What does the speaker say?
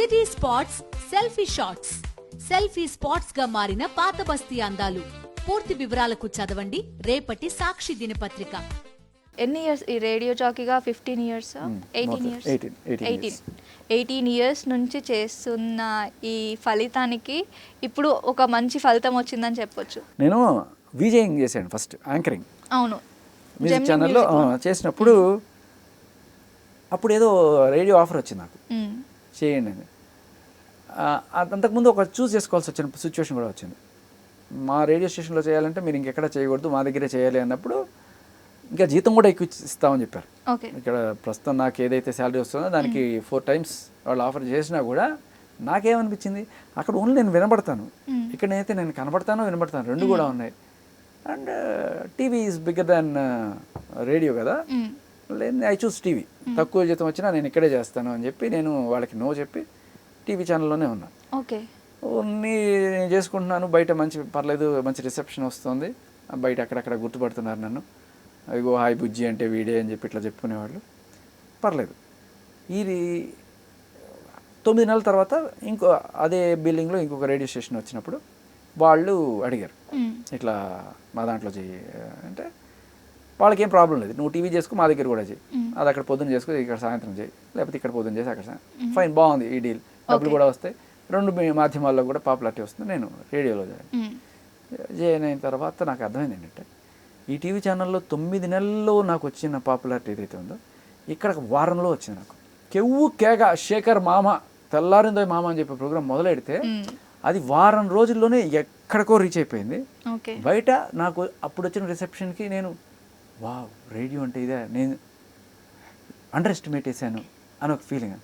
City spots selfie shots selfie స్పాట్స్గా మారిన పాత బస్తీ అందాలు. పూర్తి వివరాలకు చదవండి. రేపటి సాక్షి దినపత్రిక. ఎన్ని ఇయర్స్? ఈ రేడియో జాకీగా ఫిఫ్టీన్ ఇయర్స్? ఎయిటీన్ మొత్తం ఇయర్స్? 18, 18 ఎయిటీన్. ఎయిటీన్ ఇయర్స్ నుంచి చేస్తున్న ఈ ఫలితానికి ఇప్పుడు ఒక మంచి ఫలితం వచ్చిందని చెప్పొచ్చు. నేను విజయింగ్ చేశాను ఫస్ట్ యాంకరింగ్. అవును. మ్యూజిక్ ఛానల్లో. చేసినప్పుడు అప్పుడు ఏదో రేడియో ఆఫర్ వచ్చింది నాకు. మ్మ్. చేయండి అని అంతకుముందు ఒక చూస్ చేసుకోవాల్సి వచ్చిన సిచ్యువేషన్ కూడా వచ్చింది. మా రేడియో స్టేషన్లో చేయాలంటే మీరు ఇంకెక్కడ చేయకూడదు మా దగ్గరే చేయాలి అన్నప్పుడు ఇంకా జీతం కూడా ఎక్కువ ఇస్తామని చెప్పారు. ఇక్కడ ప్రస్తుతం నాకు ఏదైతే శాలరీ వస్తుందో దానికి ఫోర్ టైమ్స్ వాళ్ళు ఆఫర్ చేసినా కూడా నాకేమనిపించింది అక్కడ ఓన్లీ నేను వినబడతాను. మ్మ్. ఇక్కడ నేనైతే నేను కనబడతాను వినబడతాను రెండు కూడా ఉన్నాయి. And TV is bigger than radio కదా. లేదు ఐ చూస్ టీవీ. తక్కువ జీతం వచ్చినా నేను ఇక్కడే చేస్తాను అని చెప్పి నేను వాళ్ళకి నో చెప్పి టీవీ ఛానల్లోనే ఉన్నాను ఓకే. నేను చేసుకుంటున్నాను. బయట మంచి పర్లేదు మంచి రిసెప్షన్ వస్తుంది. బయట అక్కడక్కడ గుర్తుపడుతున్నారు నన్ను. అదిగో హాయ్ బుజ్జి అంటే వీడే అని చెప్పి ఇట్లా చెప్పుకునేవాళ్ళు. పర్లేదు. ఇది తొమ్మిది నెలల తర్వాత ఇంకో అదే బిల్డింగ్లో ఇంకొక రేడియో స్టేషన్ వచ్చినప్పుడు వాళ్ళు అడిగారు. ఇట్లా మా దాంట్లో చెయ్యి అంటే వాళ్ళకి ఏం ప్రాబ్లం లేదు. నువ్వు టీవీ చేసుకో మా దగ్గర కూడా మ్మ్. అది అక్కడ పొద్దున్న చేసుకో ఇక్కడ సాయంత్రం చేయి. లేకపోతే ఇక్కడ పొద్దున్న చేసి అక్కడ ఫైన్ బాగుంది ఈ డీల్ డబ్బులు. కూడా వస్తాయి. రెండు మాధ్యమాల్లో కూడా పాపులారిటీ వస్తుంది. నేను రేడియోలో జాయిన్. మ్మ్. జాయిన్ అయిన తర్వాత నాకు అర్థమైంది ఏంటంటే ఈ టీవీ ఛానల్లో తొమ్మిది నెలల్లో నాకు వచ్చిన పాపులారిటీ ఏదైతే ఉందో ఇక్కడ వారంలో వచ్చింది నాకు. కెవ్వు కేక శేఖర్ మామ తెల్లారిందో మామ అని చెప్పే ప్రోగ్రామ్ మొదలెడితే. అది వారం రోజుల్లోనే ఎక్కడికో రీచ్ అయిపోయింది. బయట నాకు అప్పుడు వచ్చిన రిసెప్షన్కి నేను వావ్ రేడియో అంటే ఇదే నేను అండర్ ఎస్టిమేట్ చేశాను అని ఒక ఫీలింగ్